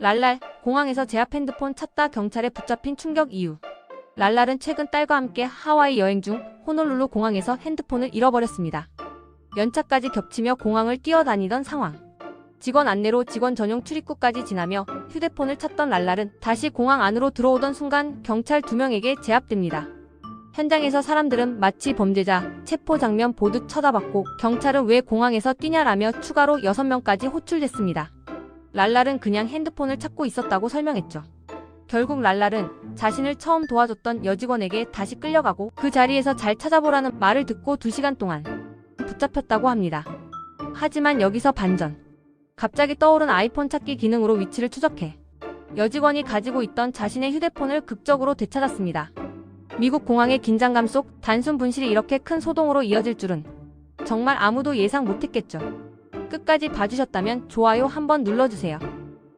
랄랄, 공항에서 제압 핸드폰 찾다 경찰에 붙잡힌 충격 이유. 랄랄은 최근 딸과 함께 하와이 여행 중 호놀룰루 공항에서 핸드폰을 잃어버렸습니다. 연차까지 겹치며 공항을 뛰어다니던 상황. 직원 안내로 직원 전용 출입구까지 지나며 휴대폰을 찾던 랄랄은 다시 공항 안으로 들어오던 순간 경찰 두 명에게 제압됩니다. 현장에서 사람들은 마치 범죄자, 체포 장면 보듯 쳐다봤고 경찰은 왜 공항에서 뛰냐라며 추가로 6명까지 호출됐습니다. 랄랄은 그냥 핸드폰을 찾고 있었다고 설명했죠. 결국 랄랄은 자신을 처음 도와줬던 여직원에게 다시 끌려가고 그 자리에서 잘 찾아보라는 말을 듣고 2시간 동안 붙잡혔다고 합니다. 하지만 여기서 반전. 갑자기 떠오른 아이폰 찾기 기능으로 위치를 추적해 여직원이 가지고 있던 자신의 휴대폰을 극적으로 되찾았습니다. 미국 공항의 긴장감 속 단순 분실이 이렇게 큰 소동으로 이어질 줄은 정말 아무도 예상 못했겠죠. 끝까지 봐주셨다면 좋아요 한번 눌러주세요.